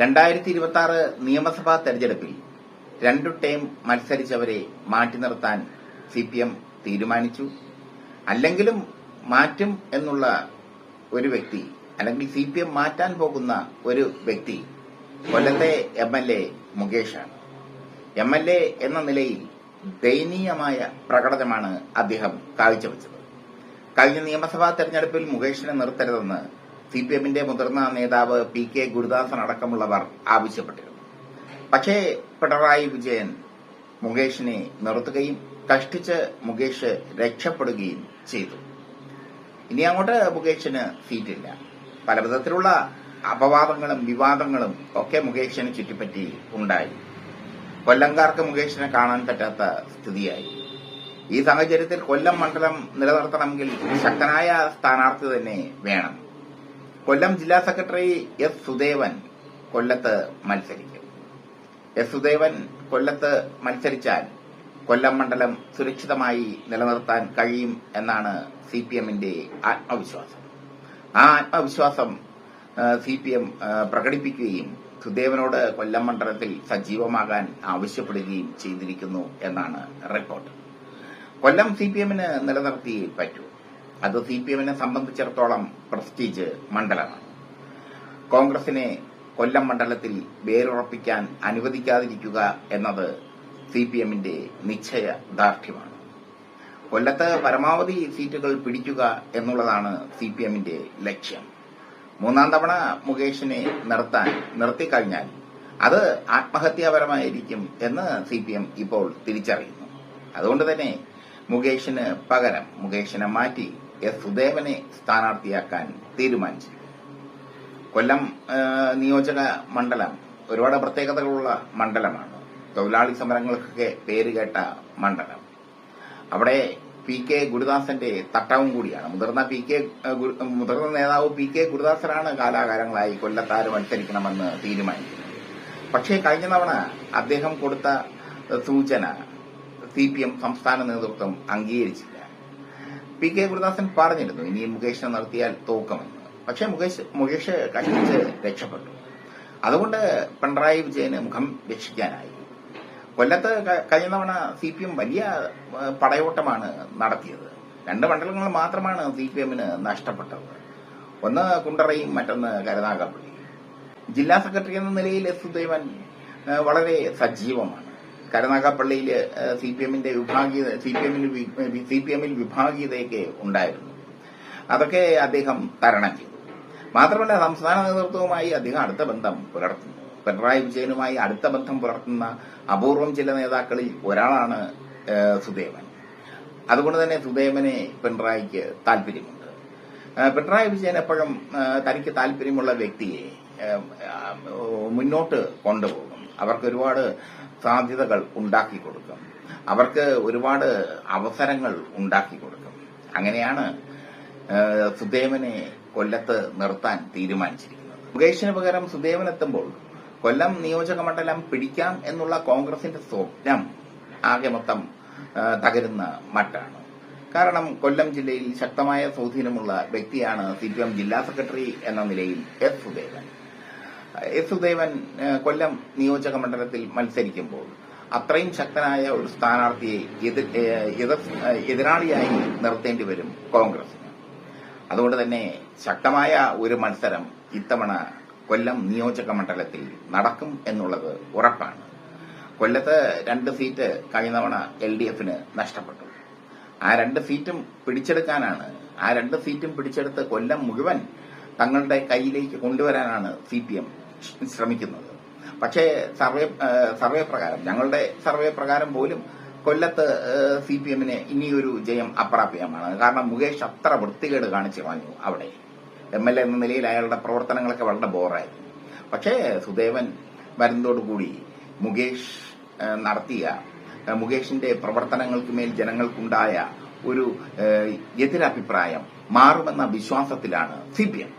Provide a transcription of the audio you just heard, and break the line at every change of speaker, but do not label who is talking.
രണ്ടായിരത്തി ഇരുപത്തി ആറ് നിയമസഭാ തെരഞ്ഞെടുപ്പിൽ രണ്ടു ടേം മത്സരിച്ചവരെ മാറ്റി നിർത്താൻ സി പി എം തീരുമാനിച്ചു. അല്ലെങ്കിലും മാറ്റും എന്നുള്ള ഒരു വ്യക്തി അല്ലെങ്കിൽ സി പി എം മാറ്റാൻ പോകുന്ന ഒരു വ്യക്തി കൊല്ലത്തെ എം എൽ എ മുകേഷാണ്. എം എൽ എ എന്ന നിലയിൽ ദയനീയമായ പ്രകടനമാണ് അദ്ദേഹം കാഴ്ചവെച്ചത്. കഴിഞ്ഞ നിയമസഭാ തെരഞ്ഞെടുപ്പിൽ മുകേഷിനെ നിർത്തരുതെന്ന് സി പി എമ്മിന്റെ മുതിർന്ന നേതാവ് പി കെ ഗുരുദാസൻ അടക്കമുള്ളവർ ആവശ്യപ്പെട്ടിരുന്നു. പക്ഷേ പിണറായി വിജയൻ മുകേഷിനെ നിർത്തുകയും കഷ്ടിച്ച് മുകേഷ് രക്ഷപ്പെടുകയും ചെയ്തു. ഇനി അങ്ങോട്ട് മുകേഷിന് സീറ്റില്ല. പല വിധത്തിലുള്ള അപവാദങ്ങളും വിവാദങ്ങളും ഒക്കെ മുകേഷിനെ ചുറ്റിപ്പറ്റി ഉണ്ടായി. കൊല്ലംകാർക്ക് മുകേഷിനെ കാണാൻ പറ്റാത്ത സ്ഥിതിയായി. ഈ സാഹചര്യത്തിൽ കൊല്ലം മണ്ഡലം നിലനിർത്തണമെങ്കിൽ ശക്തനായ സ്ഥാനാർത്ഥി തന്നെ വേണം. കൊല്ലം ജില്ലാ സെക്രട്ടറി എസ് സുദേവൻ കൊല്ലത്ത് മത്സരിക്കും. എസ് സുദേവൻ കൊല്ലത്ത് മത്സരിച്ചാൽ കൊല്ലം മണ്ഡലം സുരക്ഷിതമായി നിലനിർത്താൻ കഴിയും എന്നാണ് സി പി എമ്മിന്റെ ആത്മവിശ്വാസം. ആ ആത്മവിശ്വാസം സി പി എം പ്രകടിപ്പിക്കുകയും സുദേവനോട് കൊല്ലം മണ്ഡലത്തിൽ സജീവമാകാൻ ആവശ്യപ്പെടുകയും ചെയ്തിരിക്കുന്നു എന്നാണ് റിപ്പോർട്ട്. കൊല്ലം സി പി എമ്മിന് നിലനിർത്തിയേ പറ്റൂ. അത് സി പി എമ്മിനെ സംബന്ധിച്ചിടത്തോളം പ്രസ്റ്റീജ് മണ്ഡലമാണ്. കോൺഗ്രസിനെ കൊല്ലം മണ്ഡലത്തിൽ വേരുറപ്പിക്കാൻ അനുവദിക്കാതിരിക്കുക എന്നത് സി പി എമ്മിന്റെ നിശ്ചയ ദാർഢ്യമാണ് കൊല്ലത്ത് പരമാവധി സീറ്റുകൾ പിടിക്കുക എന്നുള്ളതാണ് സി പി എമ്മിന്റെ ലക്ഷ്യം. മൂന്നാം തവണ മുകേഷിനെ നിർത്താൻ നിർത്തിക്കഴിഞ്ഞാൽ അത് ആത്മഹത്യാപരമായിരിക്കും എന്ന് സി പി എം ഇപ്പോൾ തിരിച്ചറിയുന്നു. അതുകൊണ്ട് തന്നെ മുകേഷിന് പകരം മുകേഷിനെ മാറ്റി എസ് സുദേവനെ സ്ഥാനാർത്ഥിയാക്കാൻ തീരുമാനിച്ചു. കൊല്ലം നിയോജക മണ്ഡലം ഒരുപാട് പ്രത്യേകതകളുള്ള മണ്ഡലമാണ്. തൊഴിലാളി സമരങ്ങൾക്കൊക്കെ പേരുകേട്ട മണ്ഡലം. അവിടെ പി കെ ഗുരുദാസന്റെ തട്ടവും കൂടിയാണ്. മുതിർന്ന പി കെ മുതിർന്ന നേതാവ് പി കെ ഗുരുദാസനാണ് കാലാകാലങ്ങളായി കൊല്ലത്താര് മത്സരിക്കണമെന്ന് തീരുമാനിക്കുന്നത്. പക്ഷേ കഴിഞ്ഞ തവണ അദ്ദേഹം കൊടുത്ത സൂചന സി പി എം സംസ്ഥാന നേതൃത്വം അംഗീകരിച്ചില്ല. പി കെ ഗുരുദാസൻ പറഞ്ഞിരുന്നു ഇനി മുകേഷിനെ നടത്തിയാൽ തോക്കമെന്ന്. പക്ഷേ മുകേഷ് മുകേഷ് കഷ്ടിച്ച് രക്ഷപ്പെട്ടു. അതുകൊണ്ട് പിണറായി വിജയന് മുഖം രക്ഷിക്കാനായി. കൊല്ലത്ത് കഴിഞ്ഞ തവണ സി പി എം വലിയ പടയോട്ടമാണ് നടത്തിയത്. രണ്ട് മണ്ഡലങ്ങൾ മാത്രമാണ് സി പി എമ്മിന് നഷ്ടപ്പെട്ടത്. ഒന്ന് കുണ്ടറയും മറ്റൊന്ന് കരുനാഗപ്പള്ളി ജില്ലാ സെക്രട്ടറി എന്ന നിലയിൽ എസ് സുദേവൻ വളരെ സജീവമാണ്. കരുനാഗപ്പള്ളിയിൽ സി പി എമ്മിന്റെ വിഭാഗീയത സി പി എമ്മിൽ സി പി എമ്മിൽ വിഭാഗീയതയൊക്കെ ഉണ്ടായിരുന്നു. അതൊക്കെ അദ്ദേഹം തരണം ചെയ്തു. മാത്രമല്ല സംസ്ഥാന നേതൃത്വവുമായി അദ്ദേഹം അടുത്ത ബന്ധം പുലർത്തുന്നു. പിണറായി വിജയനുമായി അടുത്ത ബന്ധം പുലർത്തുന്ന അപൂർവം ചില നേതാക്കളിൽ ഒരാളാണ് സുദേവൻ. അതുകൊണ്ട് തന്നെ സുദേവനെ പിണറായിക്ക് താല്പര്യമുണ്ട്. പിണറായി വിജയൻ എപ്പോഴും തനിക്ക് താല്പര്യമുള്ള വ്യക്തിയെ മുന്നോട്ട് കൊണ്ടുപോകും. അവർക്ക് ഒരുപാട് സാധ്യതകൾ ഉണ്ടാക്കി കൊടുക്കും. അവർക്ക് ഒരുപാട് അവസരങ്ങൾ ഉണ്ടാക്കി കൊടുക്കും. അങ്ങനെയാണ് സുദേവനെ കൊല്ലത്ത് നിർത്താൻ തീരുമാനിച്ചിരിക്കുന്നത്. മുകേഷിന് പകരം സുദേവൻ എത്തുമ്പോൾ കൊല്ലം നിയോജക മണ്ഡലം പിടിക്കാം എന്നുള്ള കോൺഗ്രസിന്റെ സ്വപ്നം ആകെ മൊത്തം തകരുന്ന മട്ടാണ്. കാരണം കൊല്ലം ജില്ലയിൽ ശക്തമായ സ്വാധീനമുള്ള വ്യക്തിയാണ് സി ജില്ലാ സെക്രട്ടറി എന്ന നിലയിൽ എസ് സുദേവൻ എസ് സുദേവൻ കൊല്ലം നിയോജക മണ്ഡലത്തിൽ മത്സരിക്കുമ്പോൾ അത്രയും ശക്തനായ ഒരു സ്ഥാനാർത്ഥിയെ എതിരാളിയായി നിർത്തേണ്ടി വരും കോൺഗ്രസിന് അതുകൊണ്ട് തന്നെ ശക്തമായ ഒരു മത്സരം ഇത്തവണ കൊല്ലം നിയോജക മണ്ഡലത്തിൽ നടക്കും എന്നുള്ളത് ഉറപ്പാണ്. കൊല്ലത്ത് രണ്ട് സീറ്റ് കഴിഞ്ഞ തവണ എൽ ഡി എഫിന് നഷ്ടപ്പെട്ടു. ആ രണ്ട് സീറ്റും പിടിച്ചെടുക്കാനാണ് ആ രണ്ട് സീറ്റും പിടിച്ചെടുത്ത് കൊല്ലം മുഴുവൻ തങ്ങളുടെ കയ്യിലേക്ക് കൊണ്ടുവരാനാണ് സി പി എം ശ്രമിക്കുന്നത്. പക്ഷേ സർവേ സർവേ പ്രകാരം ഞങ്ങളുടെ സർവേ പ്രകാരം പോലും കൊല്ലത്ത് സി പി എമ്മിന് ഇനിയൊരു ജയം അപ്രാപ്യമാണ്. കാരണം മുകേഷ് അത്ര വൃത്തികേട് കാണിച്ചു കളഞ്ഞു അവിടെ. എം എൽ എ എന്ന നിലയിൽ അയാളുടെ പ്രവർത്തനങ്ങളൊക്കെ വളരെ ബോറായിരുന്നു. പക്ഷേ സുദേവൻ വരുന്നതോടുകൂടി മുകേഷ് നടത്തിയ മുകേഷിന്റെ പ്രവർത്തനങ്ങൾക്ക് മേൽ ജനങ്ങൾക്കുണ്ടായ ഒരു എതിരഭിപ്രായം മാറുമെന്ന വിശ്വാസത്തിലാണ് സി പി എം.